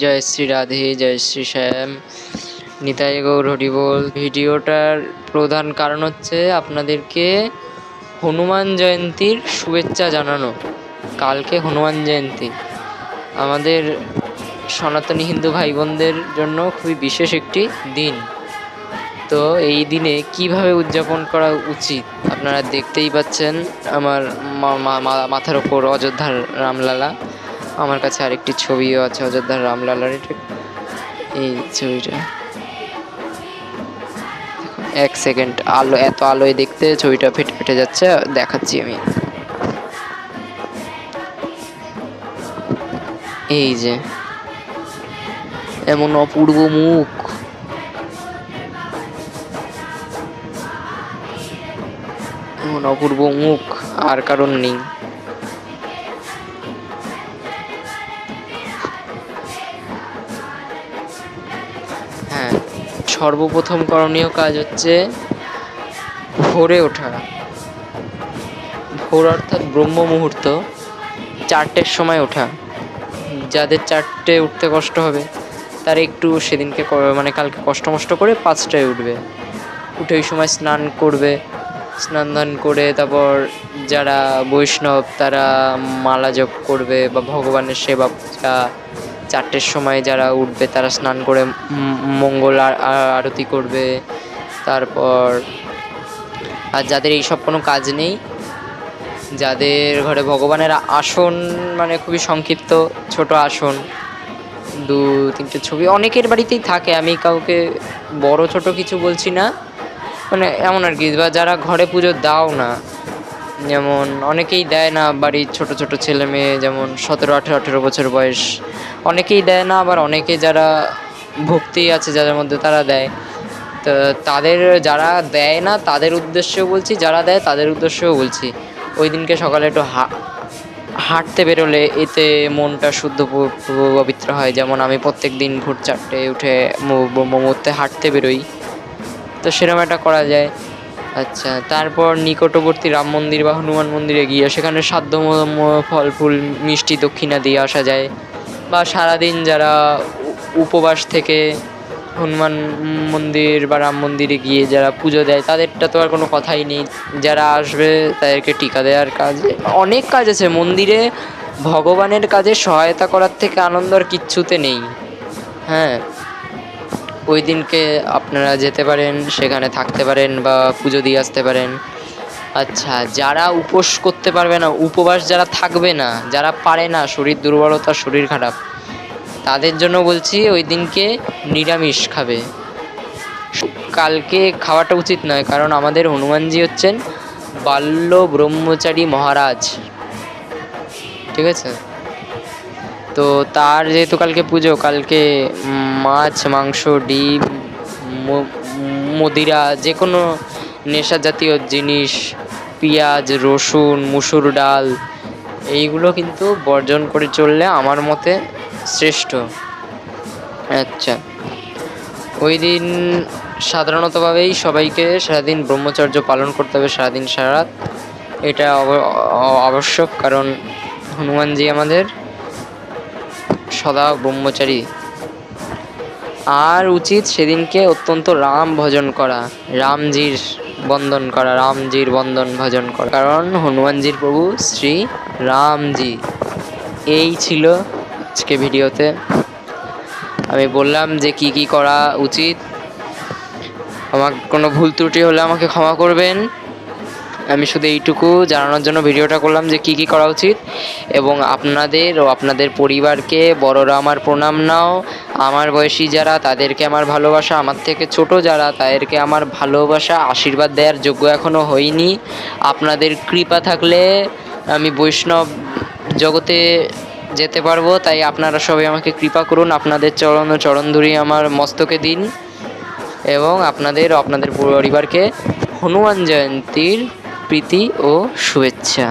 জয় শ্রী রাধে, জয় শ্রী শ্যাম। নিতাই গৌর হরিবোল ভিডিওটার প্রধান কারণ হচ্ছে আপনাদেরকে হনুমান জয়ন্তীর শুভেচ্ছা জানানো। কালকে হনুমান জয়ন্তী। আমাদের সনাতনী হিন্দু ভাই বোনদের জন্য খুবই বিশেষ একটি দিন। তো এই দিনে কীভাবে উদযাপন করা উচিত? আপনারা দেখতেই পাচ্ছেন আমার মাথার ওপর অযোধ্যার রামলালা। আমার কাছে আরেকটি ছবিও আছে, অযোধ্যার রামলালার এই ছবিটা। এক সেকেন্ড, আলো, এত আলোয় দেখতে ছবিটা ফেটে ফেটে যাচ্ছে, দেখাচ্ছি আমি। এই যে, এমন অপূর্ব মুখ। এমন অপূর্ব মুখ, আর কারণ নেই। সর্বপ্রথম করণীয় কাজ হচ্ছে ভোরে ওঠা। ভোর অর্থাৎ ব্রহ্ম মুহূর্ত, চারটের সময় ওঠা। যাদের চারটে উঠতে কষ্ট হবে, তারা একটু সেদিনকে মানে কালকে কষ্ট মষ্ট করে পাঁচটায় উঠবে। উঠে ওই সময় স্নান করবে। স্নান ধান করে তারপর যারা বৈষ্ণব, তারা মালা জপ করবে বা ভগবানের সেবা পূজা চারটের সময় যারা উঠবে, তারা স্নান করে মঙ্গল আরতি করবে। তারপর, আর যাদের এইসব কোনো কাজ নেই, যাদের ঘরে ভগবানের আসন মানে খুবই সংক্ষিপ্ত, ছোট আসন, দু, তিনটে ছবি, অনেকের বাড়িতেই থাকে। আমি কাউকে বড় ছোট কিছু বলছি না। মানে এমন আর কি, বা যারা ঘরে পুজো দাও না যেমন অনেকেই দেয় না বাড়ির ছোট ছোট ছেলে মেয়ে, যেমন সতেরো, আঠেরো আঠেরো বছর বয়স। অনেকেই দেয় না, আবার অনেকে যারা ভক্তি আছে যাদের মধ্যে তারা দেয়। তো তাদের যারা দেয় না, তাদের উদ্দেশ্যেও বলছি, যারা দেয় তাদের উদ্দেশ্যেও বলছি। ওই দিনকে সকালে একটু হা, হাঁটতে বেরোলে এতে মনটা শুদ্ধ পবিত্র হয়। যেমন আমি প্রত্যেক দিন ভোর চারটে উঠে মু- মু- মুহূর্তে হাঁটতে বেরোই। তো সেরকম একটা করা যায়। আচ্ছা তারপর নিকটবর্তী রাম মন্দির বা হনুমান মন্দিরে গিয়ে সেখানে সাধ্য ফল, ফুল, মিষ্টি দক্ষিণা দিয়ে আসা যায়। বা সারাদিন যারা উপবাস থেকে হনুমান মন্দির বা রাম মন্দিরে গিয়ে যারা পুজো দেয়, তাদেরটা তো আর কোনো কথাই নেই। যারা আসবে, তাদেরকে টিকা দেওয়ার কাজ। অনেক কাজ আছে। মন্দিরে ভগবানের কাজে সহায়তা করার থেকে আনন্দ আর কিচ্ছুতে নেই। হ্যাঁ। ওই দিনকে আপনারা যেতে পারেন, সেখানে থাকতে পারেন বা পুজো দিয়ে আসতে পারেন। আচ্ছা যারা উপোস করতে পারবে না, উপবাস যারা থাকবে না, যারা পারে না, শরীর দুর্বলতা, শরীর খারাপ, তাদের জন্য বলছি ওই দিনকে নিরামিষ খাবে। কালকে খাওয়াটা উচিত নয়, কারণ আমাদের হনুমানজি হচ্ছেন বাল্য ব্রহ্মচারী মহারাজ। ঠিক আছে? তো তার যেহেতু কালকে পুজো, কালকে মাছ, মাংস, ডিম মদিরা যে কোনো নেশা জাতীয় জিনিস, পেঁয়াজ, রসুন, মুসুর ডাল, এইগুলো কিন্তু বর্জন করে চললে আমার মতে শ্রেষ্ঠ। আচ্ছা। ওই দিন সাধারণতভাবেই সবাইকে সারাদিন ব্রহ্মচর্য পালন করতে হবে সারাদিন সারাত এটা আবশ্যক, কারণ হনুমানজি আমাদের সদা ব্রহ্মচারী। আর উচিত সেদিনকে অত্যন্ত রাম ভজন করা, রামজির বন্দন করা, রামজির বন্দন ভজন করা। কারণ হনুমানজির প্রভু শ্রী রামজি। এই ছিল আজকে ভিডিওতে। আমি বললাম যে কি কি করা উচিত। আমার কোনো ভুল ত্রুটি হলে আমাকে ক্ষমা করবেন। আমি শুধু এইটুকু জানানোর জন্য ভিডিওটা করলাম যে কি কি করা উচিত এবং আপনাদের ও আপনাদের পরিবারকে বড়রা আমার প্রণাম নাও। আমার বয়সী যারা, তাদেরকে আমার ভালোবাসা। আমার থেকে ছোট যারা, তাদেরকে আমার ভালোবাসা আশীর্বাদ দেওয়ার যোগ্য এখনও হয়নি। আপনাদের কৃপা থাকলে আমি বৈষ্ণব জগতে যেতে পারব, তাই আপনারা সবাই আমাকে কৃপা করুন। আপনাদের চরণ ও চরণ ধরি আমার মস্তকে দিন এবং আপনাদের আপনাদের পরিবারকে হনুমান জয়ন্তীর প্রীতি ও শুভেচ্ছা।